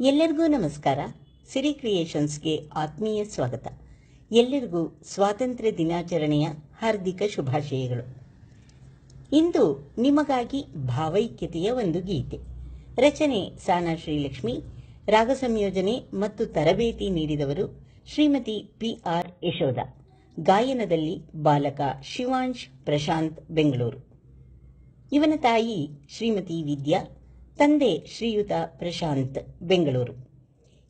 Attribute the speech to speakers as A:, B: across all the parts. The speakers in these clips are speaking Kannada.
A: ಎಲ್ಲರಿಗೂ ನಮಸ್ಕಾರ. ಸಿರಿ ಕ್ರಿಯೇಷನ್ಸ್ಗೆ ಆತ್ಮೀಯ ಸ್ವಾಗತ. ಎಲ್ಲರಿಗೂ ಸ್ವಾತಂತ್ರ್ಯ ದಿನಾಚರಣೆಯ ಹಾರ್ದಿಕ ಶುಭಾಶಯಗಳು. ಇಂದು ನಿಮಗಾಗಿ ಭಾವೈಕ್ಯತೆಯ ಒಂದು ಗೀತೆ. ರಚನೆ ಸಾನಾ ಶ್ರೀಲಕ್ಷ್ಮಿ, ರಾಗ ಸಂಯೋಜನೆ ಮತ್ತು ತರಬೇತಿ ನೀಡಿದವರು ಶ್ರೀಮತಿ ಪಿ ಆರ್ ಯಶೋಧ. ಗಾಯನದಲ್ಲಿ ಬಾಲಕ ಶಿವಾಂಶ್ ಪ್ರಶಾಂತ್ ಬೆಂಗಳೂರು. ಇವನ ತಾಯಿ ಶ್ರೀಮತಿ ವಿದ್ಯಾ ತಂದೆ ಶ್ರೀಯುತ ಪ್ರಶಾಂತ್, ಬೆಂಗಳೂರು.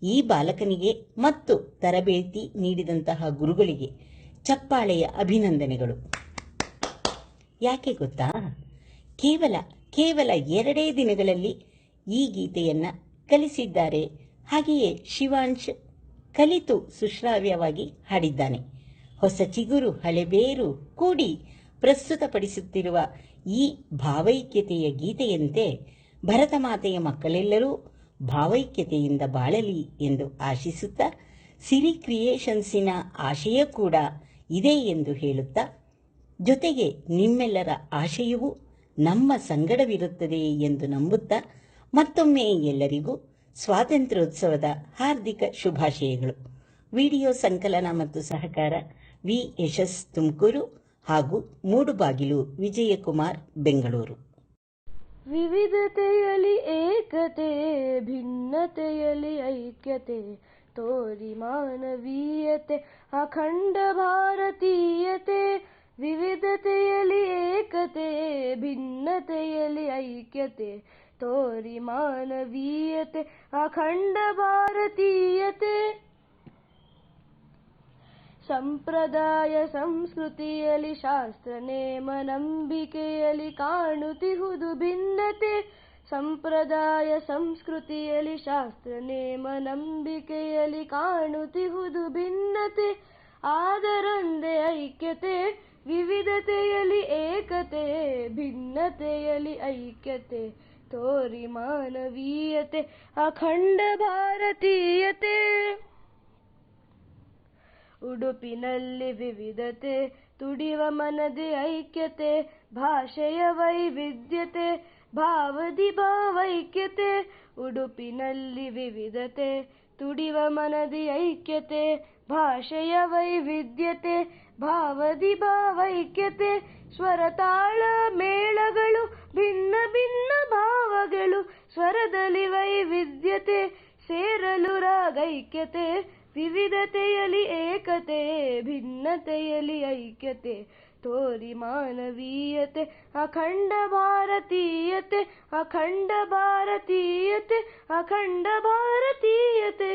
A: ಈ ಬಾಲಕನಿಗೆ ಮತ್ತು ತರಬೇತಿ ನೀಡಿದಂತಹ ಗುರುಗಳಿಗೆ ಚಪ್ಪಾಳೆಯ ಅಭಿನಂದನೆಗಳು. ಯಾಕೆ ಗೊತ್ತಾ? ಕೇವಲ ಕೇವಲ ಎರಡೇ ದಿನಗಳಲ್ಲಿ ಈ ಗೀತೆಯನ್ನ ಕಲಿಸಿದ್ದಾರೆ. ಹಾಗೆಯೇ ಶಿವಾಂಶ್ ಕಲಿತು ಸುಶ್ರಾವ್ಯವಾಗಿ ಹಾಡಿದ್ದಾನೆ. ಹೊಸ ಚಿಗುರು ಹಳೆಬೇರು ಕೂಡಿ ಪ್ರಸ್ತುತಪಡಿಸುತ್ತಿರುವ ಈ ಭಾವೈಕ್ಯತೆಯ ಗೀತೆಯಂತೆ ಭರತ ಮಾತೆಯ ಮಕ್ಕಳೆಲ್ಲರೂ ಭಾವೈಕ್ಯತೆಯಿಂದ ಬಾಳಲಿ ಎಂದು ಆಶಿಸುತ್ತಾ ಸಿರಿ ಕ್ರಿಯೇಷನ್ಸಿನ ಆಶಯ ಕೂಡ ಇದೆ ಎಂದು ಹೇಳುತ್ತಾ, ಜೊತೆಗೆ ನಿಮ್ಮೆಲ್ಲರ ಆಶಯವೂ ನಮ್ಮ ಸಂಗಡವಿರುತ್ತದೆ ಎಂದು ನಂಬುತ್ತಾ ಮತ್ತೊಮ್ಮೆ ಎಲ್ಲರಿಗೂ ಸ್ವಾತಂತ್ರ್ಯೋತ್ಸವದ ಹಾರ್ದಿಕ ಶುಭಾಶಯಗಳು. ವಿಡಿಯೋ ಸಂಕಲನ ಮತ್ತು ಸಹಕಾರ ವಿ ಯಶಸ್ ತುಮಕೂರು ಹಾಗೂ ಮೂಡುಬಾಗಿಲು ವಿಜಯಕುಮಾರ್ ಬೆಂಗಳೂರು.
B: ವಿವಿಧತೆಯಲಿ ಏಕತೆ ಭಿನ್ನತೆಯಲಿ ಐಕ್ಯತೆ ತೋರಿ ಮಾನವೀಯತೆ ಅಖಂಡ ಭಾರತೀಯತೆ ವಿವಿಧತೆಯಲಿ ಏಕತೆ ಭಿನ್ನತೆಯಲಿ ಐಕ್ಯತೆ ತೋರಿ ಮಾನವೀಯತೆ ಅಖಂಡ ಭಾರತೀಯತೆ ಸಂಪ್ರದಾಯ ಸಂಸ್ಕೃತಿಯಲಿ ಶಾಸ್ತ್ರ ನೇಮ ನಂಬಿಕೆಯಲಿ ಕಾಣುತ್ತಿಹುದು ಭಿನ್ನತೆ. ಸಂಪ್ರದಾಯ ಸಂಸ್ಕೃತಿಯಲಿ ಶಾಸ್ತ್ರ ನೇಮ ನಂಬಿಕೆಯಲಿ ಕಾಣುತ್ತಿಹುದು ಭಿನ್ನತೆ. ಆದರೊಂದೇ ಐಕ್ಯತೆ ವಿವಿಧತೆಯಲಿ ಏಕತೆ ಭಿನ್ನತೆಯಲಿ ಐಕ್ಯತೆ, ತೋರಿ ಮಾನವೀಯತೆ, ಅಖಂಡ ಭಾರತೀಯತೆ. ಉಡುಪಿನಲ್ಲಿ ವಿವಿಧತೆ, ತುಡಿವ ಮನದಿ ಐಕ್ಯತೆ, ಭಾಷೆಯ ವೈವಿಧ್ಯತೆ, ಭಾವದಿ ಭಾವೈಕ್ಯತೆ, ಉಡುಪಿನಲ್ಲಿ ವಿವಿಧತೆ, ತುಡಿವ ಮನದಿ ಐಕ್ಯತೆ, ಭಾಷೆಯ ವೈವಿಧ್ಯತೆ, ಭಾವದಿ ಭಾವೈಕ್ಯತೆ, ಸ್ವರತಾಳ ಮೇಳಗಳು, ಭಿನ್ನ ಭಿನ್ನ ಭಾವಗಳು, ಸ್ವರದಲ್ಲಿ ವೈವಿಧ್ಯತೆ, ಸೇರಲು ರಾಗೈಕ್ಯತೆ ವಿವಿಧತೆಯಲಿ ಏಕತೆ ಭಿನ್ನತೆಯಲಿ ಐಕ್ಯತೆ ತೋರಿ ಮಾನವೀಯತೆ ಅಖಂಡ ಭಾರತೀಯತೆ ಅಖಂಡ ಭಾರತೀಯತೆ ಅಖಂಡ ಭಾರತೀಯತೆ.